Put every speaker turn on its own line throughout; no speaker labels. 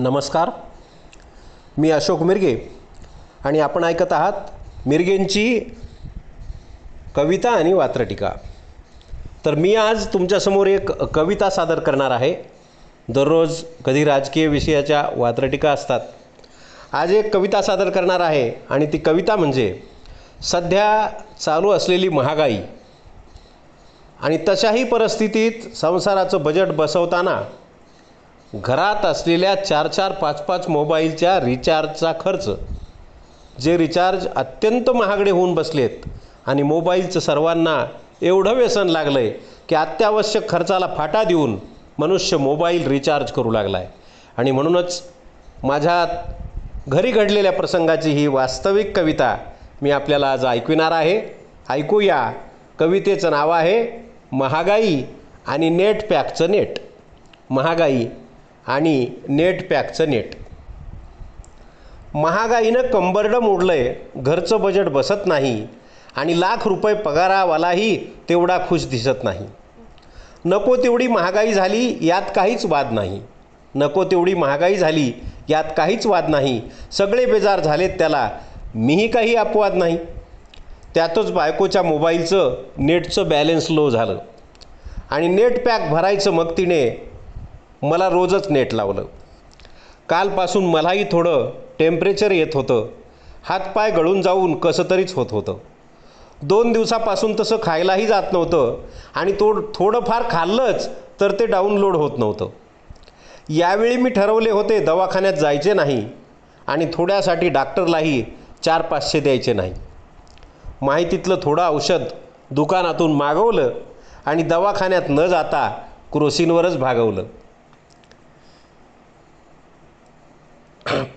नमस्कार. मी अशोक मिरगे आणि आपण ऐकत आहात मिरगेंची कविता आणि वात्रटिका. तर मी आज तुमच्यासमोर एक कविता सादर करणार आहे. दररोज कधी राजकीय विषयाच्या वात्रटिका असतात. आज एक कविता सादर करणार आहे आणि ती कविता म्हणजे सध्या चालू असलेली महागाई. आणि तशाही परिस्थितीत संसाराचं बजेट बसवताना घरात असलेल्या चार चार पाच पाच मोबाईलच्या रिचार्जचा खर्च जे रिचार्ज अत्यंत महागडे होऊन बसलेत आणि मोबाईलचं सर्वांना एवढं व्यसन लागलं आहे की अत्यावश्यक खर्चाला फाटा देऊन मनुष्य मोबाईल रिचार्ज करू लागला आहे आणि म्हणूनच माझ्या घरी घडलेल्या प्रसंगाची ही वास्तविक कविता मी आपल्याला आज ऐकविणार आहे. ऐकूया. कवितेचं नाव आहे महागाई आणि नेट पॅकचं नेट. महागाई आणि नेट पॅकचं नेट. महागाईनं कंबरडं मोडलं आहे घरचं बजेट बसत नाही आणि लाख रुपये पगारावालाही तेवढा खुश दिसत नाही. नको तेवढी महागाई झाली यात काहीच वाद नाही. नको तेवढी महागाई झाली यात काहीच वाद नाही. सगळे बेजार झालेत त्याला. मीही काही अपवाद नाही. त्यातच बायकोच्या मोबाईलचं नेटचं बॅलेन्स लो झालं. आणि नेट पॅक भरायचं मग तिने मला रोजच नेट लावलं. कालपासून मलाही थोडं टेम्परेचर येत होतं. हातपाय गळून जाऊन कसं तरीच होत होतं. दोन दिवसापासून तसं खायलाही जात नव्हतं आणि तो थोडंफार खाल्लंच तर ते डाउनलोड होत नव्हतं. यावेळी मी ठरवले होते दवाखान्यात जायचे नाही आणि थोड्यासाठी डॉक्टरलाही चार पाचशे द्यायचे नाही. माहितीतलं थोडं औषध दुकानातून मागवलं आणि दवाखान्यात न जाता क्रोसिनवरच भागवलं.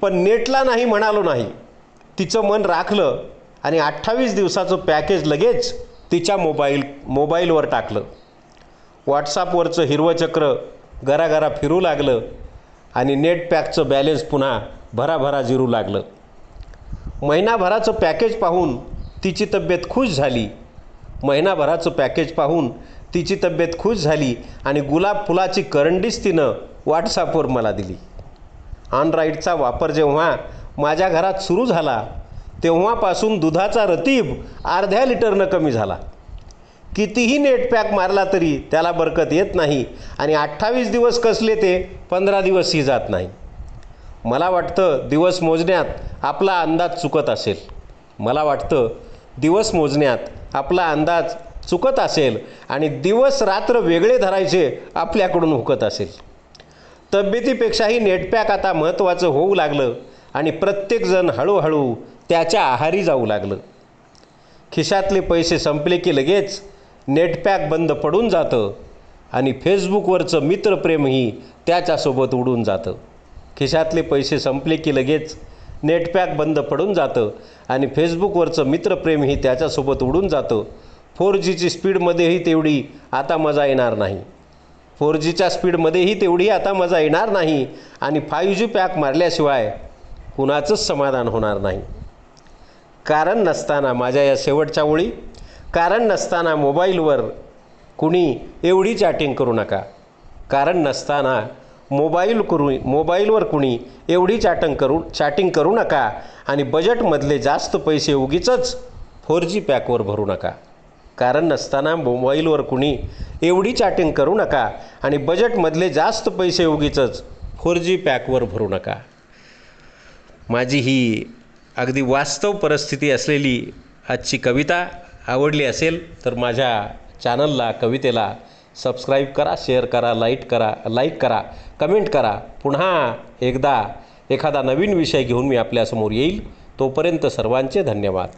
पण नेटला नाही म्हणालो नाही. तिचं मन राखलं आणि अठ्ठावीस दिवसाचं पॅकेज लगेच तिच्या मोबाईल मोबाईलवर टाकलं. व्हॉट्सॲपवरचं हिरवं चक्र घराघरा फिरू लागलं आणि नेट पॅकचं बॅलेन्स पुन्हा भराभरा जिरू लागलं. महिनाभराचं पॅकेज पाहून तिची तब्येत खुश झाली. महिनाभराचं पॅकेज पाहून तिची तब्येत खुश झाली आणि गुलाब फुलाची करंडीच तिनं व्हॉट्सॲपवर मला दिली. आनराईडचा वापर जेव्हा माझ्या घरात सुरू झाला तेव्हापासून दुधाचा रतीब अर्ध्या लिटरनं कमी झाला. कितीही नेट पॅक मारला तरी त्याला बरकत येत नाही आणि अठ्ठावीस दिवस कसले ते पंधरा दिवसही जात नाही. मला वाटतं दिवस मोजण्यात आपला अंदाज चुकत असेल. मला वाटतं दिवस मोजण्यात आपला अंदाज चुकत असेल आणि दिवस रात्र वेगळे धरायचे आपल्याकडून हुकत असेल. तब्येतीपेक्षाही नेटपॅक आता महत्त्वाचं होऊ लागलं आणि प्रत्येकजण हळूहळू त्याच्या आहारी जाऊ लागलं. खिशातले पैसे संपले की लगेच नेटपॅक बंद पडून जातं आणि फेसबुकवरचं मित्रप्रेमही त्याच्यासोबत उडून जातं. खिशातले पैसे संपले की लगेच नेटपॅक बंद पडून जातं आणि फेसबुकवरचं मित्रप्रेमही त्याच्यासोबत उडून जातं. फोर जीची स्पीडमध्येही तेवढी आता मजा येणार नाही. फोर जीच्या स्पीडमध्येही तेवढी आता मजा येणार नाही आणि फायू जी पॅक मारल्याशिवाय कुणाचंच समाधान होणार नाही. कारण नसताना माझ्या या शेवटच्या ओळी कारण नसताना मोबाईलवर कुणी एवढी चॅटिंग करू नका. कारण नसताना मोबाईल करू मोबाईलवर कुणी एवढी चॅटिंग करू चॅटिंग करू नका आणि बजेटमधले जास्त पैसे उगीचच फोर जी पॅकवर भरू नका. कारण नसताना मोबाईलवर कुणी एवढी चॅटिंग करू नका आणि बजेटमधले जास्त पैसे उगीचच फोर जी पॅकवर भरू नका. माझी ही अगदी वास्तव परिस्थिती असलेली आजची कविता आवडली असेल तर माझ्या चॅनलला कवितेला सबस्क्राईब करा शेअर करा लाइट करा लाईक करा कमेंट करा. पुन्हा एकदा एखादा नवीन विषय घेऊन मी आपल्यासमोर येईल. तोपर्यंत सर्वांचे धन्यवाद.